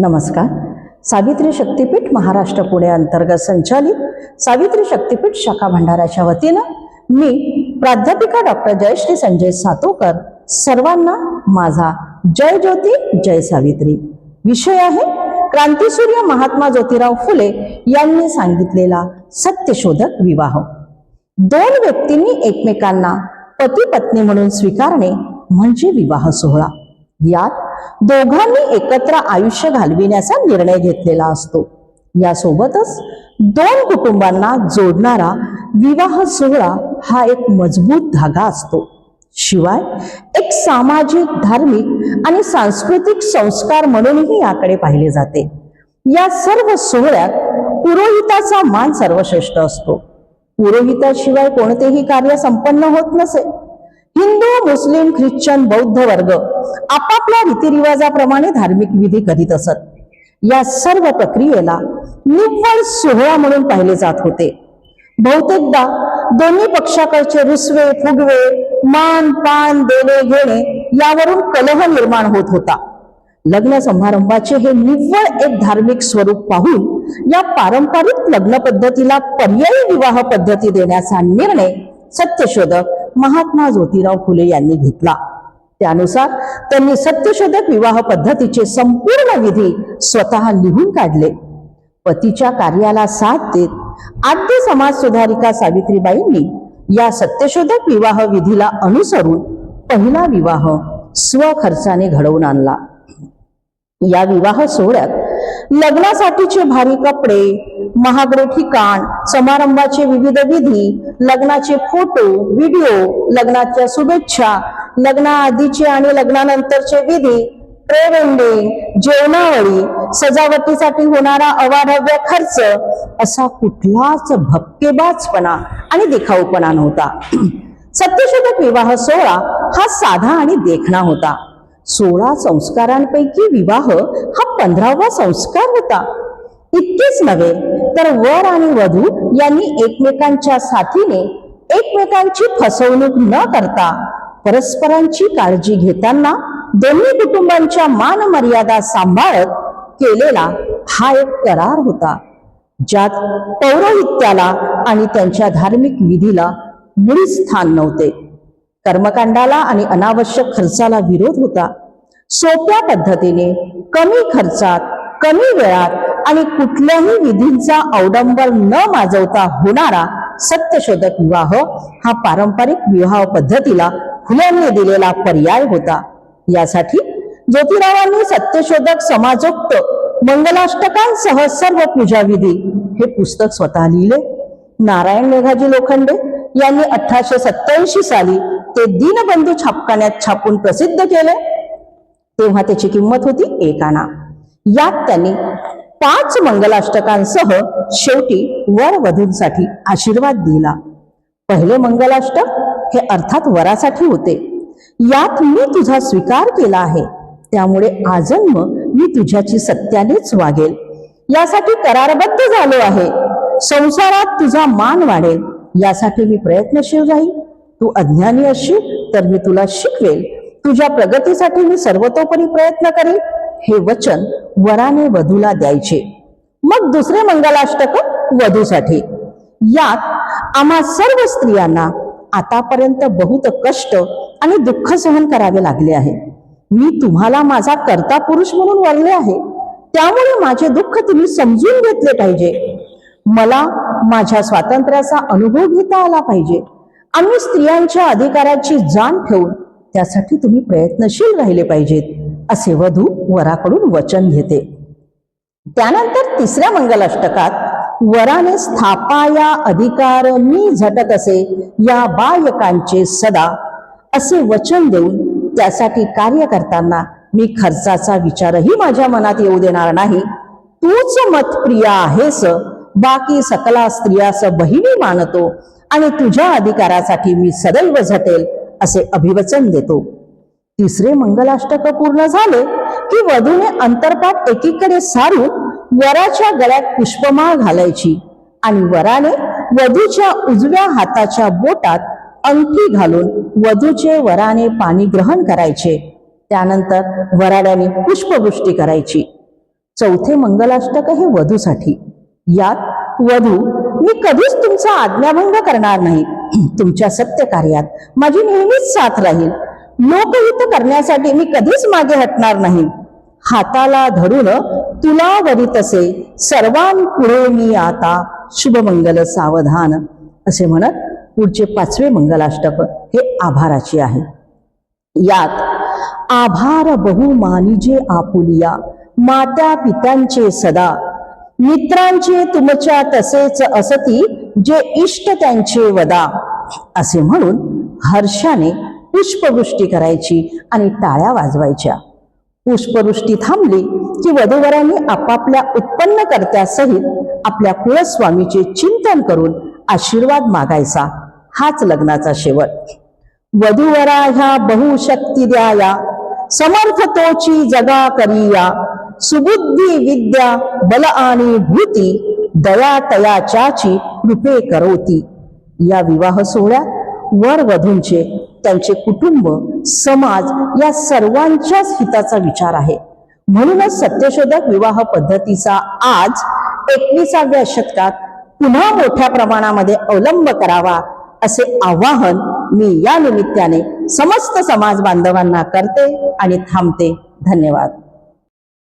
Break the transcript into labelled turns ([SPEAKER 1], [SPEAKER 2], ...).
[SPEAKER 1] नमस्कार. सावित्री शक्तीपीठ महाराष्ट्र पुणे अंतर्गत संचालित सावित्री शक्तीपीठ शाखा भंडाराच्या वतीनं मी प्राध्यापिका डॉक्टर जयश्री संजय सातोकर सर्वांना माझा जय ज्योती जय सावित्री. विषय आहे क्रांतीसूर्य महात्मा ज्योतिराव फुले यांनी सांगितलेला सत्यशोधक विवाह. दोन व्यक्तींनी एकमेकांना पती पत्नी म्हणून स्वीकारणे म्हणजे विवाह सोहळा. यात दोघांनी एकत्र आयुष्य घालविण्याचा निर्णय घेतलेला असतो. यासोबतच दोन कुटुंबांना जोडणारा विवाह सोहळा हा एक मजबूत धागा असतो. शिवाय एक सामाजिक धार्मिक आणि सांस्कृतिक संस्कार म्हणूनही याकडे पाहिले जाते. या सर्व सोहळ्यात पुरोहिताचा मान सर्वश्रेष्ठ असतो. पुरोहिताशिवाय कोणतेही कार्य संपन्न होत नसे. हिंदू मुस्लिम ख्रिश्चन बौद्ध वर्ग आपापल्या रीतिरिवाजाप्रमाणे धार्मिक विधी करीत असत. या सर्व प्रक्रियेला निव्वळ सोहळा म्हणून पाहिले जात होते. बहुतेकदा दोन्ही पक्षाकडचे रुसवे फुगवे मान पान देणे घेणे यावरून कलह निर्माण होत होता. लग्न समारंभाचे हे निव्वळ एक धार्मिक स्वरूप पाहून या पारंपरिक लग्न पद्धतीला पर्यायी विवाह पद्धती देण्याचा निर्णय सत्यशोधक महात्मा ज्योतिराव फुले यांनी घेतला. त्यानुसार त्यांनी सत्यशोधक विवाह पद्धतीचे संपूर्ण विधी स्वतः लिहून काढले. पतीच्या कार्याला साथ देत आद्य समाज सुधारिका सावित्रीबाईंनी या सत्यशोधक विवाह विधीला अनुसरून पहिला विवाह स्वखर्चाने घडवून आणला. या विवाह सोहळ्यात लग्नासाठीचे भारी कपडे महागडे ठिकाण समारंभाचे विविध विधी लग्नाचे फोटो व्हिडिओ लग्नाच्या शुभेच्छा लग्नाआधीचे आणि लग्नानंतरचे विधी प्रे जेवणावळी सजावटीसाठी होणारा अवाढव्य खर्च असा कुठलाच भपकेबाजपणा आणि दिखाऊपणा नव्हता. सत्यशोधक विवाह सोहळा हा साधा आणि देखणा होता. सोळा संस्कारांपैकी विवाह पंधरावा संस्कार होता. इतकेच नव्हे तर वर आणि वधू यांनी एकमेकांच्या साथीने एकमेकांची फसवणूक न करता परस्परांची काळजी घेताना दोन्ही कुटुंबांच्या मान मर्यादा सांभाळत केलेला हा एक करार होता ज्यात पौरोहित्याला आणि त्यांच्या धार्मिक विधीला मुळीच स्थान नव्हते. कर्मकांडाला आणि अनावश्यक खर्चाला विरोध होता. सोप्या पद्धतीने कमी खर्चात कमी वेळात आणि कुठल्याही विधींचा अवडंबर न माजवता होणारा सत्यशोधक विवाह हा पारंपरिक विवाह पद्धतीला फुल्यांनी दिलेला पर्याय होता. यासाठी ज्योतिरावांनी सत्यशोधक समाजोक्त मंगलाष्टकांसह सर्व पूजाविधी हे पुस्तक स्वतः लिहिले. नारायण मेघाजी लोखंडे यांनी अठराशे सत्याऐंशी साली ते दीनबंधू छापखान्यात छापून प्रसिद्ध केले. तेव्हा त्याची किंमत होती एक आणा. यात त्यांनी पाच मंगलाष्टकांसह शेवटी वर वधूंसाठी आशीर्वाद दिला. पहिले मंगलाष्टक हे अर्थात वरासाठी होते. यात मी तुझा स्वीकार केला आहे. त्यामुळे आजन्म मी तुझ्याची सत्यानेच वागेल. यासाठी करारबद्ध झालो आहे. संसारात तुझा मान वाढेल. यासाठी मी प्रयत्नशील राहील तू अज्ञानी असशील तर मी तुला शिकवेल. तुझ्या प्रगतीसाठी मी सर्वतोपरी प्रयत्न करेल हे वचन वराने वधूला द्यायचे. मग दुसरे मंगलाष्टक वधूसाठी. यात आम्हा सर्व स्त्रियांना आतापर्यंत बहुत कष्ट आणि दुःख सहन करावे लागले आहे. मी तुम्हाला माझा कर्ता पुरुष म्हणून वरले आहे. त्यामुळे माझे दुःख तुम्ही समजून घेतले पाहिजे. मला माझ्या स्वातंत्र्याचा अनुभव घेता आला पाहिजे. आम्ही स्त्रियांच्या अधिकाराची जाण ठेवून त्यासाठी तुम्ही प्रयत्नशील राहिले पाहिजेत असे वधू वराकडून वचन घेते. त्यानंतर तिसऱ्या मंगलाष्टकात वराने स्थापाया अधिकार मी झटत असे या बायकांचे सदा असे वचन देऊन त्यासाठी कार्य करताना मी खर्चाचा विचारही माझ्या मनात येऊ देणार नाही. तूच मतप्रिय आहेस बाकी सकला स्त्रियास बहिणी मानतो आणि तुझ्या अधिकारासाठी मी सदैव झटेल. असे अभिवचन देतो. तिसरे मंगलाष्टक पूर्ण झाले की वधूने अंतरपाठ एकीकडे सारून वराच्या गळ्यात पुष्पमाळ घालायची आणि वराने वधूच्या उजव्या हाताच्या बोटात अंगठी घालून वधूचे वराने पाणी ग्रहण करायचे. त्यानंतर वराड्याने पुष्पवृष्टी करायची. चौथे मंगलाष्टक हे वधूसाठी. यात वधू मी कधीच तुमचा आज्ञाभंग करणार नाही. तुमच्या सत्य कार्यात माझी नेहमीच साथ राहील. लोकहित करण्यासाठी मी कधीच मागे हटणार नाही. हाताला धरून तुला वरितसे सर्वांपुढे मी आता शुभमंगल सावधान असे म्हणत पुढचे पाचवे मंगलाष्टक हे आभाराचे आहे. यात आभार बहुमानिजे आपुलिया मात्या पित्यांचे सदा मित्रांचे तुमच्या तसेच असती जे इष्ट त्यांचे वदा असे म्हणून हर्षाने पुष्पवृष्टी करायची आणि टाळ्या वाजवायच्या. पुष्पवृष्टी थांबली की वधूवरांनी आपापल्या उत्पन्न करत्यासहित आपल्या कुळस्वामीचे चिंतन करून आशीर्वाद मागायचा हाच लग्नाचा शेवट. वधूवरा ह्या बहुशक्ती द्याया समर्थ तोची जगा करिया. सुबुद्धी विद्या बल आणि भूती दया तयाच्याची कृपे करवती. या विवाह सोहळ्यात वर वधूंचे त्यांचे कुटुंब समाज या सर्वांच्याच हिताचा विचार आहे. म्हणूनच सत्यशोधक विवाह पद्धतीचा आज एकविसाव्या शतकात पुन्हा मोठ्या प्रमाणामध्ये अवलंब करावा असे आवाहन मी या निमित्ताने समस्त समाज बांधवांना करते आणि थांबते. धन्यवाद.